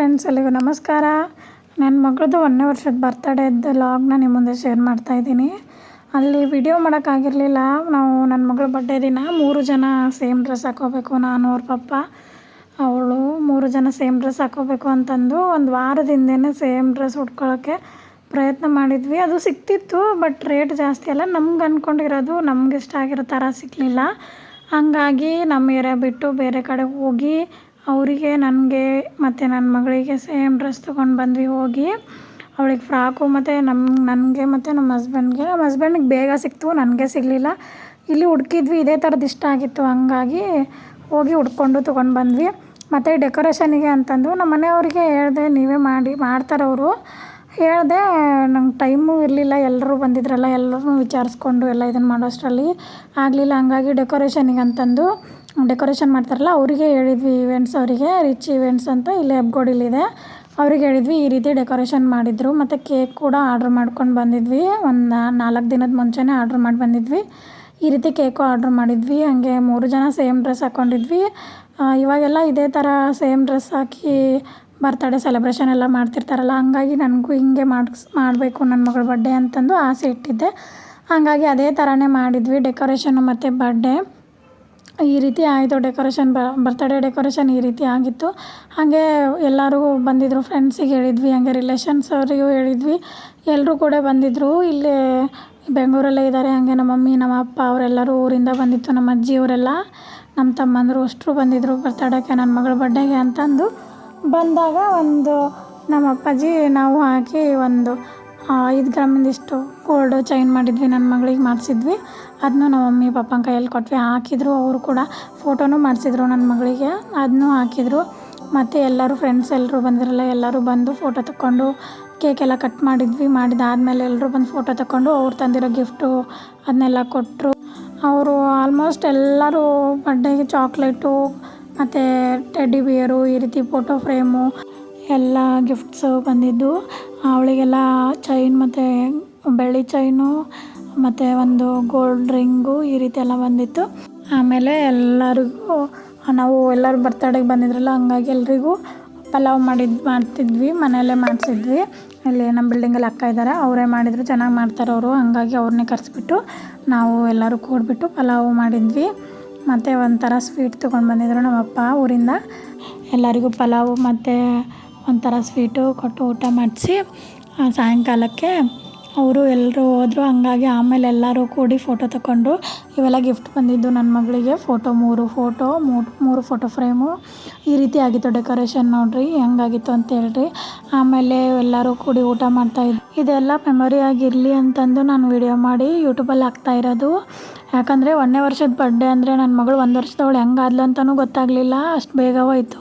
Friends ಎಲ್ಲಿಗೂ ನಮಸ್ಕಾರ. ನನ್ನ ಮಗಳದ್ದು ಒಂದನೇ ವರ್ಷದ ಬರ್ತಡೇದ್ದು ಲಾಗ್ನ ನಿಮ್ಮ ಮುಂದೆ ಶೇರ್ ಮಾಡ್ತಾಯಿದ್ದೀನಿ ಅಲ್ಲಿ ವಿಡಿಯೋ ಮಾಡೋಕ್ಕಾಗಿರಲಿಲ್ಲ ನಾವು ನನ್ನ ಮಗಳ ಬರ್ಡೇ ದಿನ ಮೂರು ಜನ ಸೇಮ್ ಡ್ರೆಸ್ ಹಾಕೋಬೇಕು, ನಾನು, ಅವ್ರ ಪಪ್ಪ. ಅವಳು ಮೂರು ಜನ ಸೇಮ್ ಡ್ರೆಸ್ ಹಾಕೋಬೇಕು ಅಂತಂದು ಒಂದು ವಾರದಿಂದೇ ಸೇಮ್ ಡ್ರೆಸ್ ಉಟ್ಕೊಳ್ಳೋಕ್ಕೆ ಪ್ರಯತ್ನ ಮಾಡಿದ್ವಿ. ಅದು ಸಿಕ್ತಿತ್ತು ಬಟ್ ರೇಟ್ ಜಾಸ್ತಿ ಅಲ್ಲ. ನಮ್ಗೆ ಅಂದ್ಕೊಂಡಿರೋದು ನಮ್ಗೆ ಇಷ್ಟ ಆಗಿರೋ ಥರ ಸಿಗಲಿಲ್ಲ ಹಾಗಾಗಿ ನಮ್ಮ ಏರಿಯಾ ಬಿಟ್ಟು ಬೇರೆ ಕಡೆ ಹೋಗಿ ಅವರಿಗೆ ನನಗೆ ಮತ್ತು ನನ್ನ ಮಗಳಿಗೆ ಸೇಮ್ ಡ್ರೆಸ್ ತೊಗೊಂಡು ಬಂದ್ವಿ ಹೋಗಿ. ಅವಳಿಗೆ ಫ್ರಾಕು ಮತ್ತು ನಮ್ಮ ನನಗೆ ಮತ್ತು ನಮ್ಮ ಹಸ್ಬೆಂಡ್ಗೆ ನಮ್ಮ ಹಸ್ಬೆಂಡಿಗೆ ಬೇಗ ಸಿಕ್ತು, ನನಗೆ ಸಿಗಲಿಲ್ಲ. ಇಲ್ಲಿ ಹುಡ್ಕಿದ್ವಿ, ಇದೇ ಥರದ್ದು ಇಷ್ಟ ಆಗಿತ್ತು. ಹಂಗಾಗಿ ಹೋಗಿ ಹುಡ್ಕೊಂಡು ತೊಗೊಂಡು ಬಂದ್ವಿ. ಮತ್ತು ಡೆಕೋರೇಷನಿಗೆ ಅಂತಂದು ನಮ್ಮ ಮನೆಯವ್ರಿಗೆ ಹೇಳಿದೆ, ನೀವೇ ಮಾಡಿ, ಮಾಡ್ತಾರೆ ಅವರು. ಹೇಳಿದೆ, ನಂಗೆ ಟೈಮು ಇರಲಿಲ್ಲ ಎಲ್ಲರೂ ಬಂದಿದ್ರಲ್ಲ ಎಲ್ಲರೂ ವಿಚಾರಿಸ್ಕೊಂಡು ಎಲ್ಲ ಇದನ್ನು ಮಾಡೋಷ್ಟರಲ್ಲಿ ಆಗಲಿಲ್ಲ. ಹಂಗಾಗಿ ಡೆಕೋರೇಷನಿಗೆ ಅಂತಂದು ಡೆಕೋರೇಷನ್ ಮಾಡ್ತಾರಲ್ಲ, ಅವರಿಗೆ ಹೇಳಿದ್ವಿ ಈವೆಂಟ್ಸ್ ಅವರಿಗೆ ರಿಚ್ ಈವೆಂಟ್ಸ್ ಅಂತ ಇಲ್ಲೇ ಹೆಬ್ಗೋಡಿಲಿದೆ ಅವ್ರಿಗೆ ಹೇಳಿದ್ವಿ ಈ ರೀತಿ ಡೆಕೋರೇಷನ್ ಮಾಡಿದರು, ಮತ್ತು ಕೇಕ್ ಕೂಡ ಆರ್ಡ್ರ್ ಮಾಡ್ಕೊಂಡು ಬಂದಿದ್ವಿ. ಒಂದು ನಾಲ್ಕು ದಿನದ ಮುಂಚೆನೇ ಆರ್ಡ್ರ್ ಮಾಡಿ ಬಂದಿದ್ವಿ. ಈ ರೀತಿ ಕೇಕು ಆರ್ಡ್ರ್ ಮಾಡಿದ್ವಿ. ಹಾಗೆ ಮೂರು ಜನ ಸೇಮ್ ಡ್ರೆಸ್ ಹಾಕ್ಕೊಂಡಿದ್ವಿ ಇವಾಗೆಲ್ಲ ಇದೇ ಥರ ಸೇಮ್ ಡ್ರೆಸ್ ಹಾಕಿ ಬರ್ತಡೇ ಸೆಲೆಬ್ರೇಷನ್ ಎಲ್ಲ ಮಾಡ್ತಿರ್ತಾರಲ್ಲ, ಹಂಗಾಗಿ ನನಗೂ ಹಿಂಗೆ ಮಾಡಿಸ್, ಮಾಡಬೇಕು ನನ್ನ ಮಗಳ ಬರ್ಡೇ ಅಂತಂದು ಆಸೆ ಇಟ್ಟಿದ್ದೆ. ಹಾಗಾಗಿ ಅದೇ ಥರನೇ ಮಾಡಿದ್ವಿ ಡೆಕೋರೇಷನ್ನು ಮತ್ತು ಬರ್ಡೇ ಈ ರೀತಿ ಆಯಿತು ಡೆಕೋರೇಷನ್ ಬರ್ತಡೇ ಡೆಕೋರೇಷನ್ ಈ ರೀತಿ ಆಗಿತ್ತು. ಹಾಗೆ ಎಲ್ಲರೂ ಬಂದಿದ್ದರು ಫ್ರೆಂಡ್ಸಿಗೆ ಹೇಳಿದ್ವಿ, ಹಾಗೆ ರಿಲೇಷನ್ಸ್ ಅವರಿಗೂ ಹೇಳಿದ್ವಿ. ಎಲ್ಲರೂ ಕೂಡ ಬಂದಿದ್ದರು ಇಲ್ಲೇ ಬೆಂಗಳೂರಲ್ಲೇ ಇದ್ದಾರೆ, ಹಾಗೆ ನಮ್ಮ ಮಮ್ಮಿ, ನಮ್ಮ ಅಪ್ಪ ಅವರೆಲ್ಲರೂ ಊರಿಂದ ಬಂದಿತ್ತು, ನಮ್ಮ ಅಜ್ಜಿಯವರೆಲ್ಲ ನಮ್ಮ ತಮ್ಮಂದರು ಅಷ್ಟರು ಬಂದಿದ್ದರು ಬರ್ತಡೇಗೆ, ನನ್ನ ಮಗಳ ಬರ್ಡೇಗೆ ಅಂತಂದು. ಬಂದಾಗ ಒಂದು ನಮ್ಮ ಅಪ್ಪಾಜಿ ನಾವು ಹಾಕಿ ಒಂದು ಐದು ಗ್ರಾಮಿಂದಿಷ್ಟು ಗೋಲ್ಡು ಚೈನ್ ಮಾಡಿದ್ವಿ ನನ್ನ ಮಗಳಿಗೆ ಮಾಡಿಸಿದ್ವಿ. ಅದನ್ನು ನಮ್ಮ ಮಮ್ಮಿ, ಪಪ್ಪನ ಕೈಯಲ್ಲಿ ಕೊಟ್ವಿ. ಹಾಕಿದ್ರು, ಅವರು ಕೂಡ ಫೋಟೋನೂ ಮಾಡಿಸಿದ್ರು ನನ್ನ ಮಗಳಿಗೆ. ಅದನ್ನೂ ಹಾಕಿದ್ರು. ಮತ್ತು ಎಲ್ಲರೂ ಫ್ರೆಂಡ್ಸ್ ಎಲ್ಲರೂ ಬಂದಿರಲ್ಲ, ಎಲ್ಲರೂ ಬಂದು ಫೋಟೋ ತಗೊಂಡು ಕೇಕ್ ಎಲ್ಲ ಕಟ್ ಮಾಡಿದ್ವಿ. ಮಾಡಿದಾದಮೇಲೆ ಎಲ್ಲರೂ ಬಂದು ಫೋಟೋ ತಗೊಂಡು ಅವ್ರು ತಂದಿರೋ ಗಿಫ್ಟು ಅದನ್ನೆಲ್ಲ ಕೊಟ್ಟರು ಅವರು ಆಲ್ಮೋಸ್ಟ್ ಎಲ್ಲರೂ ಬರ್ಡೇಗೆ ಚಾಕ್ಲೇಟು ಮತ್ತು ಟೆಡ್ಡಿ ಬಿಯರು ಈ ರೀತಿ ಫೋಟೋ ಫ್ರೇಮು ಎಲ್ಲ ಗಿಫ್ಟ್ಸು ಬಂದಿದ್ದು. ಅವಳಿಗೆಲ್ಲ ಚೈನ್ ಮತ್ತು ಬೆಳ್ಳಿ ಚೈನು ಮತ್ತು ಒಂದು ಗೋಲ್ಡ್ ರಿಂಗು ಈ ರೀತಿ ಎಲ್ಲ ಬಂದಿತ್ತು. ಆಮೇಲೆ ಎಲ್ಲರಿಗೂ, ನಾವು ಎಲ್ಲರೂ ಬರ್ತಡೇಗೆ ಬಂದಿದ್ರಲ್ಲ, ಹಂಗಾಗಿ ಎಲ್ರಿಗೂ ಪಲಾವ್ ಮಾಡಿದ್ದು ಮಾಡ್ತಿದ್ವಿ, ಮನೆಯಲ್ಲೇ ಮಾಡಿಸಿದ್ವಿ. ಇಲ್ಲಿ ನಮ್ಮ ಬಿಲ್ಡಿಂಗಲ್ಲಿ ಅಕ್ಕ ಇದ್ದಾರೆ, ಅವರೇ ಮಾಡಿದರು, ಚೆನ್ನಾಗಿ ಮಾಡ್ತಾರೆ ಅವರು, ಹಂಗಾಗಿ ಅವ್ರನ್ನೇ ಕರೆಸಿಬಿಟ್ಟು ನಾವು ಎಲ್ಲರೂ ಕೂಡಿಬಿಟ್ಟು ಪಲಾವ್ ಮಾಡಿದ್ವಿ. ಮತ್ತು ಒಂಥರ ಸ್ವೀಟ್ ತೊಗೊಂಡು ಬಂದಿದ್ದರು ನಮ್ಮಪ್ಪ ಊರಿಂದ. ಎಲ್ಲರಿಗೂ ಪಲಾವು ಮತ್ತು ಒಂಥರ ಸ್ವೀಟು ಕೊಟ್ಟು ಊಟ ಮಾಡಿಸಿ ಸಾಯಂಕಾಲಕ್ಕೆ ಅವರು ಎಲ್ಲರೂ ಹೋದರು. ಹಂಗಾಗಿ ಆಮೇಲೆ ಎಲ್ಲರೂ ಕೂಡಿ ಫೋಟೋ ತಗೊಂಡು ಇವೆಲ್ಲ ಗಿಫ್ಟ್ ಬಂದಿದ್ದು ನನ್ನ ಮಗಳಿಗೆ. ಫೋಟೋ ಮೂರು ಫೋಟೋ ಮೂರು ಫೋಟೋ ಫ್ರೇಮು ಈ ರೀತಿ ಆಗಿತ್ತು ಡೆಕೋರೇಷನ್ ನೋಡಿರಿ, ಹೆಂಗಾಗಿತ್ತು ಅಂತ ಹೇಳ್ರಿ. ಆಮೇಲೆ ಎಲ್ಲರೂ ಕೂಡಿ ಊಟ ಮಾಡ್ತಾಯಿದ್ದು ಇದೆಲ್ಲ ಮೆಮೊರಿ ಆಗಿರಲಿ ಅಂತಂದು ನಾನು ವಿಡಿಯೋ ಮಾಡಿ ಯೂಟ್ಯೂಬಲ್ಲಿ ಹಾಕ್ತಾ ಇರೋದು. ಯಾಕಂದರೆ ಒಂದನೇ ವರ್ಷದ ಬರ್ಡೇ ಅಂದರೆ ನನ್ನ ಮಗಳು ಒಂದು ವರ್ಷದವಳು ಹೆಂಗಾದ್ಲು ಅಂತಲೂ ಗೊತ್ತಾಗಲಿಲ್ಲ. ಅಷ್ಟು ಬೇಗ ಹೋಯ್ತು.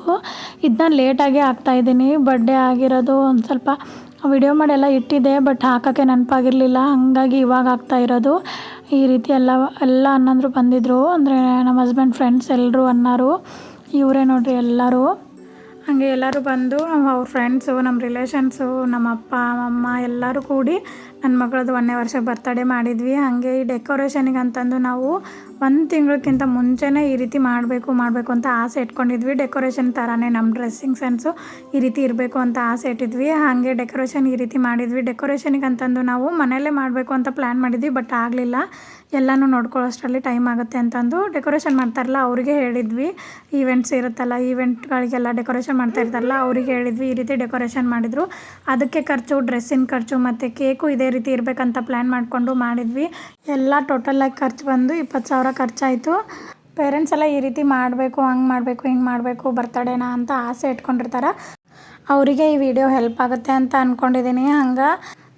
ಇದನ್ನ ಲೇಟಾಗೇ ಹಾಕ್ತಾಯಿದ್ದೀನಿ ಬರ್ಡೇ ಆಗಿರೋದು ಒಂದು ಸ್ವಲ್ಪ ವಿಡಿಯೋ ಮಾಡೆಲ್ಲ ಇಟ್ಟಿದ್ದೆ, ಬಟ್ ಹಾಕೋಕ್ಕೆ ನೆನಪಾಗಿರಲಿಲ್ಲ. ಹಾಗಾಗಿ ಇವಾಗ ಆಗ್ತಾ ಇರೋದು. ಈ ರೀತಿ ಎಲ್ಲ ಎಲ್ಲ ಅನ್ನಂದ್ರು ಬಂದಿದ್ದರು ಅಂದರೆ ನಮ್ಮ ಹಸ್ಬೆಂಡ್ ಫ್ರೆಂಡ್ಸ್ ಎಲ್ಲರೂ ಅನ್ನೋರು. ಇವರೇ ನೋಡಿರಿ ಎಲ್ಲರೂ. ಹಾಗೆ ಎಲ್ಲರೂ ಬಂದು ಅವ್ರ ಫ್ರೆಂಡ್ಸು ನಮ್ಮ ರಿಲೇಷನ್ಸು ನಮ್ಮ ಅಪ್ಪ, ಅಮ್ಮ ಎಲ್ಲರೂ ಕೂಡಿ ನನ್ನ ಮಗಳದ್ದು ಒಂದನೇ ವರ್ಷ ಬರ್ತಡೇ ಮಾಡಿದ್ವಿ. ಹಾಗೆ ಈ ಡೆಕೋರೇಷನಿಗೆ ಅಂತಂದು ನಾವು ಒಂದು ತಿಂಗಳಕ್ಕಿಂತ ಮುಂಚೆನೇ ಈ ರೀತಿ ಮಾಡಬೇಕು ಮಾಡಬೇಕು ಅಂತ ಆಸೆ ಇಟ್ಕೊಂಡಿದ್ವಿ. ಡೆಕೋರೇಷನ್ ಥರನೇ ನಮ್ಮ ಡ್ರೆಸ್ಸಿಂಗ್ ಸೆನ್ಸು ಈ ರೀತಿ ಇರಬೇಕು ಅಂತ ಆಸೆ ಇಟ್ಟಿದ್ವಿ. ಹಾಗೆ ಡೆಕೋರೇಷನ್ ಈ ರೀತಿ ಮಾಡಿದ್ವಿ. ಡೆಕೋರೇಷನಿಗೆ ಅಂತಂದು ನಾವು ಮನೆಯಲ್ಲೇ ಮಾಡಬೇಕು ಅಂತ ಪ್ಲ್ಯಾನ್ ಮಾಡಿದ್ವಿ ಬಟ್ ಆಗಲಿಲ್ಲ. ಎಲ್ಲನೂ ನೋಡ್ಕೊಳ್ಳೋಷ್ಟರಲ್ಲಿ ಟೈಮ್ ಆಗುತ್ತೆ ಅಂತಂದು ಡೆಕೋರೇಷನ್ ಮಾಡ್ತಾರಲ್ಲ, ಅವರಿಗೆ ಹೇಳಿದ್ವಿ. ಈವೆಂಟ್ಸ್ ಇರುತ್ತಲ್ಲ ಈವೆಂಟ್ಗಳಿಗೆಲ್ಲ ಡೆಕೋರೇಷನ್ ಮಾಡ್ತಾ ಇರ್ತಾರಲ್ಲ, ಅವರಿಗೆ ಹೇಳಿದ್ವಿ, ಈ ರೀತಿ ಡೆಕೋರೇಷನ್ ಮಾಡಿದರು. ಅದಕ್ಕೆ ಖರ್ಚು ಡ್ರೆಸ್ಸಿನ ಖರ್ಚು ಮತ್ತು ಕೇಕು ಇದೇ ರೀತಿ ಇರಬೇಕಂತ ಪ್ಲ್ಯಾನ್ ಮಾಡಿಕೊಂಡು ಮಾಡಿದ್ವಿ. ಎಲ್ಲ ಟೋಟಲಾಗಿ ಖರ್ಚು ಬಂದು ಇಪ್ಪತ್ತು ಸಾವಿರ ಖರ್ಚಾಯಿತು. ಪೇರೆಂಟ್ಸ್ ಎಲ್ಲ ಈ ರೀತಿ ಮಾಡಬೇಕು, ಹಂಗೆ ಮಾಡಬೇಕು, ಹಿಂಗೆ ಮಾಡಬೇಕು, ಬರ್ತಡೇನ ಅಂತ ಆಸೆ ಇಟ್ಕೊಂಡಿರ್ತಾರೆ. ಅವರಿಗೆ ಈ ವಿಡಿಯೋ ಹೆಲ್ಪ್ ಆಗುತ್ತೆ ಅಂತ ಅಂದ್ಕೊಂಡಿದ್ದೀನಿ ಹಂಗೆ.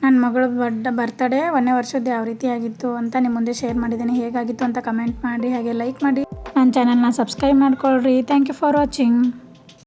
ನನ್ನ ಮಗಳು ಬಡ್ ಬರ್ತಡೇ ಒಂದನೇ ವರ್ಷದ್ದು ಯಾವ ರೀತಿ ಆಗಿತ್ತು ಅಂತ ನಿಮ್ಮ ಮುಂದೆ ಶೇರ್ ಮಾಡಿದ್ದೀನಿ. ಹೇಗಾಗಿತ್ತು ಅಂತ ಕಮೆಂಟ್ ಮಾಡಿ, ಹಾಗೆ ಲೈಕ್ ಮಾಡಿ. ನನ್ನ ಚಾನಲ್ನ ಸಬ್ಸ್ಕ್ರೈಬ್ ಮಾಡ್ಕೊಳ್ರಿ. Thank you for watching